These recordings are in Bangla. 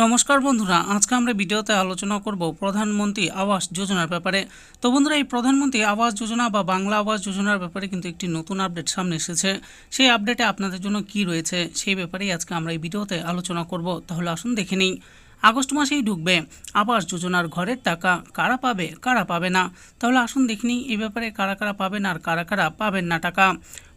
নমস্কার বন্ধুরা, আজকে আমরা ভিডিওতে আলোচনা করব প্রধানমন্ত্রী আবাস যোজনার ব্যাপারে। তো বন্ধুরা, এই প্রধানমন্ত্রী আবাস যোজনা বা বাংলা আবাস যোজনার ব্যাপারে কিন্তু একটি নতুন আপডেট সামনে এসেছে। সেই আপডেটে আপনাদের জন্য কি রয়েছে সেই ব্যাপারেই আজকে আমরা এই ভিডিওতে আলোচনা করব। তাহলে আসুন দেখে নিই, আগস্ট মাসেই ঢুকবে আবাস যোজনার ঘরের টাকা কারা পাবে কারা পাবে না? তাহলে আসুন দেখে নিই, এই ব্যাপারে কারা কারা পাবেন আর কারা কারা পাবেন না টাকা।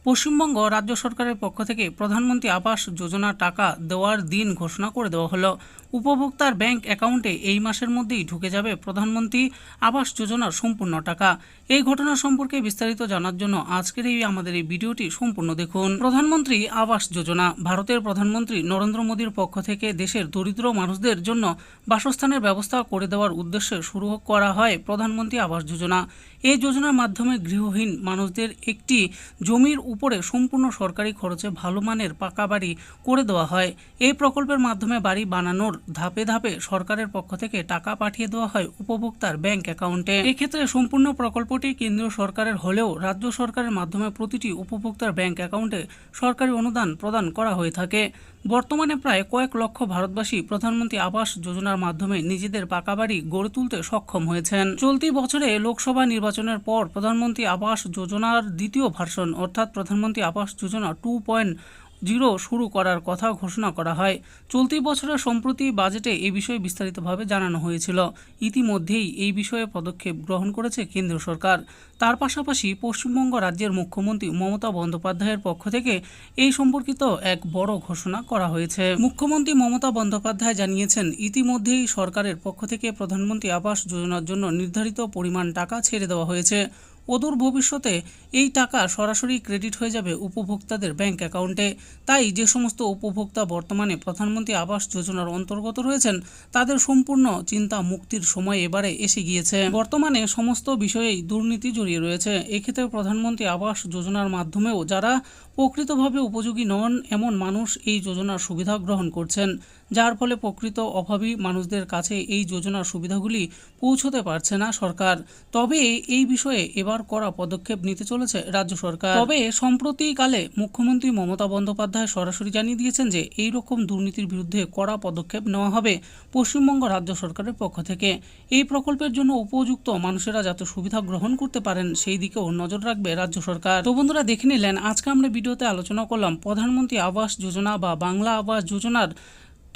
পশ্চিমবঙ্গ রাজ্য সরকারের পক্ষ থেকে প্রধানমন্ত্রী আবাস যোজনা টাকা দেওয়ার দিন ঘোষণা করে দেওয়া হলো। উপভোক্তার ব্যাংক অ্যাকাউন্টে এই মাসের মধ্যেই ঢুকে যাবে প্রধানমন্ত্রী আবাস যোজনার সম্পূর্ণ টাকা। এই ঘটনা সম্পর্কে বিস্তারিত জানার জন্য আজকের এই আমাদের এই ভিডিওটি সম্পূর্ণ দেখুন। প্রধানমন্ত্রী আবাস যোজনা, ভারতের প্রধানমন্ত্রী নরেন্দ্র মোদীর পক্ষ থেকে দেশের দরিদ্র মানুষদের জন্য বাসস্থানের ব্যবস্থা করে দেওয়ার উদ্দেশ্যে শুরু করা হয় প্রধানমন্ত্রী আবাস যোজনা। এই যোজনার মাধ্যমে গৃহহীন মানুষদের একটি জমির উপরে সম্পূর্ণ সরকারি খরচে ভালো মানের পাকা বাড়ি করে দেওয়া হয়। এই প্রকল্পের মাধ্যমে বাড়ি বানানোর ধাপে ধাপে সরকারের পক্ষ থেকে টাকা পাঠিয়ে দেওয়া হয় উপভোক্তার ব্যাংক অ্যাকাউন্টে। এক্ষেত্রে সম্পূর্ণ প্রকল্পটি কেন্দ্রীয় সরকারের হলেও রাজ্য সরকারের মাধ্যমে প্রতিটি উপভোক্তার ব্যাংক অ্যাকাউন্টে সরকারি অনুদান প্রদান করা হয়ে থাকে। বর্তমানে প্রায় কয়েক লক্ষ ভারতবাসী প্রধানমন্ত্রী আবাস যোজনার মাধ্যমে নিজেদের পাকা বাড়ি গড়ে তুলতে সক্ষম হয়েছেন। চলতি বছরে লোকসভা নির্বাচনের পর প্রধানমন্ত্রী আবাস যোজনার দ্বিতীয় ভার্সন অর্থাৎ প্রধানমন্ত্রী Awas Yojana two point zero শুরু করার কথা ঘোষণা করা হয়। চলতি বছরের সম্প্রতি বাজেটে এ বিষয়ে বিস্তারিতভাবে জানানো হয়েছিল। ইতিমধ্যেই এই বিষয়ে পদক্ষেপ গ্রহণ করেছে কেন্দ্র সরকার। তার পাশাপাশি পশ্চিমবঙ্গ রাজ্যের মুখ্যমন্ত্রী মমতা বন্দ্যোপাধ্যায়ের পক্ষ থেকে এই সম্পর্কিত এক বড় ঘোষণা করা হয়েছে। মুখ্যমন্ত্রী মমতা বন্দ্যোপাধ্যায় জানিয়েছেন, ইতিমধ্যেই সরকারের পক্ষ থেকে প্রধানমন্ত্রী আবাস যোজনার জন্য নির্ধারিত পরিমাণ টাকা ছেড়ে দেওয়া হয়েছে। অদূর ভবিষ্যতে এই টাকা সরাসরি ক্রেডিট হয়ে যাবে উপভোক্তাদের ব্যাংক অ্যাকাউন্টে। তাই যে সমস্ত উপভোক্তা বর্তমানে প্রধানমন্ত্রী আবাস যোজনার অন্তর্গত রয়েছেন, তাদের সম্পূর্ণ চিন্তা মুক্তির সময় এবারে এসে গিয়েছে। বর্তমানে সমস্ত বিষয়েই দুর্নীতি জড়িয়ে রয়েছে। এক্ষেত্রে প্রধানমন্ত্রী আবাস যোজনার মাধ্যমেও যারা প্রকৃতভাবে উপযোগী নন, এমন মানুষ এই যোজনার সুবিধা গ্রহণ করছেন। যার ফলে প্রকৃত অভাবী মানুষদের কাছে এই যোজনার সুবিধাগুলি পৌঁছতে পারছে না সরকার। তবে এই বিষয়ে এবার করা পদক্ষেপ নিতে চলেছে রাজ্য সরকার। তবে সম্প্রতিকালে মুখ্যমন্ত্রী মমতা বন্দ্যোপাধ্যায় সরাসরি জানিয়ে দিয়েছেন যে, এই রকম দুর্নীতির বিরুদ্ধে কড়া পদক্ষেপ নেওয়া হবে পশ্চিমবঙ্গ রাজ্য সরকারের পক্ষ থেকে। এই প্রকল্পের জন্য উপযুক্ত মানুষেরা যাতে সুবিধা গ্রহণ করতে পারেন, সেই দিকেও নজর রাখবে রাজ্য সরকার। তো বন্ধুরা, দেখে নিলেন, আজকে আমরা ভিডিওতে আলোচনা করলাম প্রধানমন্ত্রী আবাস যোজনা বা বাংলা আবাস যোজনার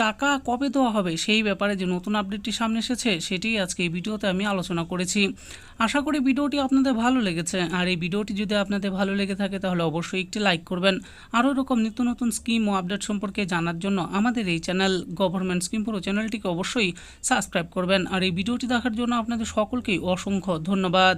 টাকা কবে দেওয়া হবে সেই ব্যাপারে যে নতুন আপডেটটি সামনে এসেছে সেটি আজকে এই ভিডিওতে আমি আলোচনা করেছি। আশা করি ভিডিওটি আপনাদের ভালো লেগেছে। আর এই ভিডিওটি যদি আপনাদের ভালো লেগে থাকে, তাহলে অবশ্যই একটি লাইক করবেন। আরও এরকম নিত্য নতুন স্কিম ও আপডেট সম্পর্কে জানার জন্য আমাদের এই চ্যানেল গভর্নমেন্ট স্কিম পুরো চ্যানেলটিকে অবশ্যই সাবস্ক্রাইব করবেন। আর এই ভিডিওটি দেখার জন্য আপনাদের সকলকেই অসংখ্য ধন্যবাদ।